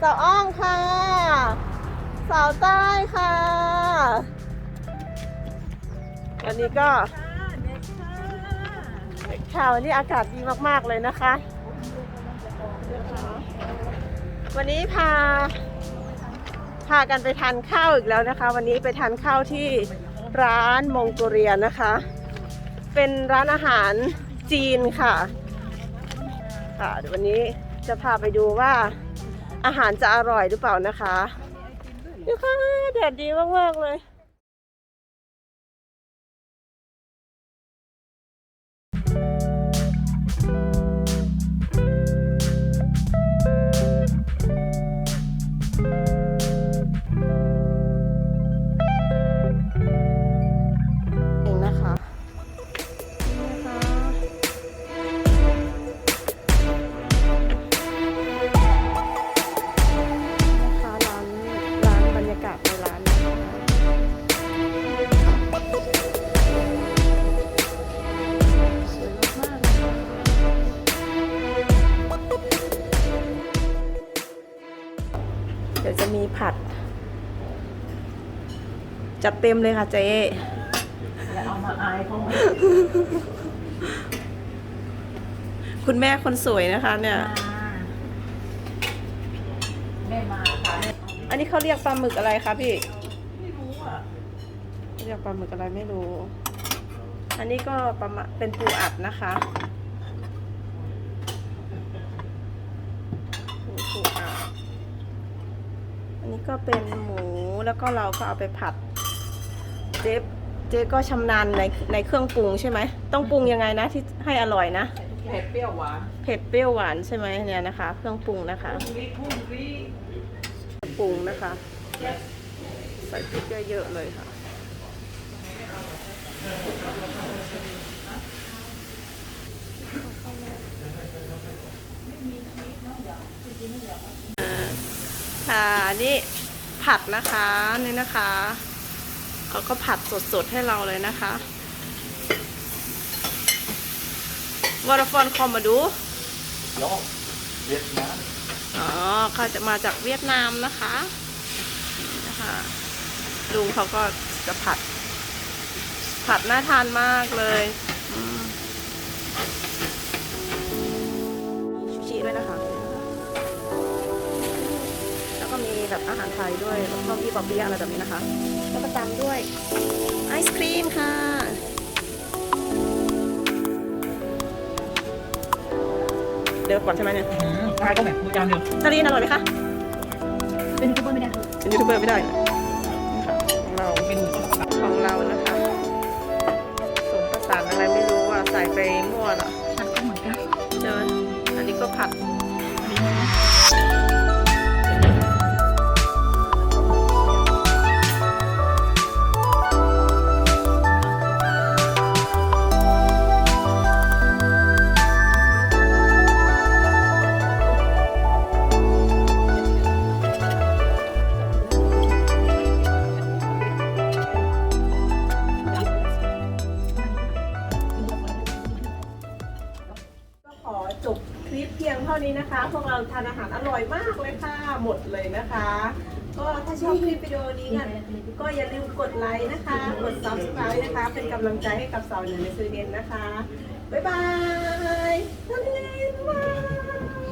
สาวอ้องค่ะ สาวใต้ค่ะ วันนี้ก็ค่ะวันนี้อากาศดีมากๆเลยนะคะ วันนี้พา พากันไปทานข้าวอีกแล้วนะคะ วันนี้ไปทานข้าวที่ร้านมงโกเรียนะคะ เป็นร้านอาหารจีนค่ะ ค่ะวันนี้ จะพาไปดูว่าอาหารจะอร่อยหรือเปล่านะคะดูค่ะแดดดีมากๆเลยานบรรยากาศในร้านนะคะสวยมากๆเลยค่ะเดี๋ยวจะมีผัด จัดเต็มเลยค่ะเจ๊อย่าเอามาอายเขาไหมคุณแม่คนสวยนะคะเนี่ย แม่มาค่ะ อันนี้เขาเรียกปลาหมึกอะไรคะพี่ ไม่รู้อะเรียกปลาหมึกอะไรไม่รู้ อันนี้ก็ประมาณเป็นปูอัดนะคะปูปูอัดอันนี้ก็เป็นหมูแล้วก็เราก็เอาไปผัด เจ๊เจ๊ก็ชำนาญในในเครื่องปรุงใช่ไหม ต้องปรุงยังไงนะที่ให้อร่อยนะ เผ็ดเปรี้ยวหวาน เผ็ดเปรี้ยวหวานใช่ไหมเนี่ยนะคะ เครื่องปรุงนะคะพุ่งรีพุ่งรี ปรุงนะคะ ใส่พริกเยอะๆเลยค่ะค่ะนี่ผัดนะคะนี่นะคะเขาก็ผัดสดๆให้เราเลยนะคะวอร์ฟอนคอมมาดู Ja, Vietnam. อ๋อเขาจะมาจากเวียดนามนะคะนี่นะคะลุงเขาก็จะผัด ผัดน่าทานมากเลยอืมชูชีด้วยนะคะ แล้วก็มีแบบอาหารไทยด้วยแล้วก็มีบอบบี้อะไรแบบนี้นะคะ แล้วก็ตามด้วยไอศครีมค่ะ เดี๋ยวก่อนใช่ไหมเนี่ยตายก็แบบมือยาวเดียวนารีนอร่อยไหมคะ เป็นยูทูบเบอร์ไม่ได้เป็นยูทูบเบอร์ไม่ได้นะของเราเป็นของเรานะคะผสมผสานอะไรไม่รู้ว่าใส่ไปมั่วละ ท่านี้นะคะ พวกเราทานอาหารอร่อยมากเลยค่ะ หมดเลยนะคะ ก็ถ้าชอบคลิปวิดีโอนี้กันก็อย่าลืมกดไลค์นะคะ กด subscribe นะคะ เป็นกำลังใจให้กับสาวเหนือในสวีเดนนะคะ บ๊ายบายทะเลมาย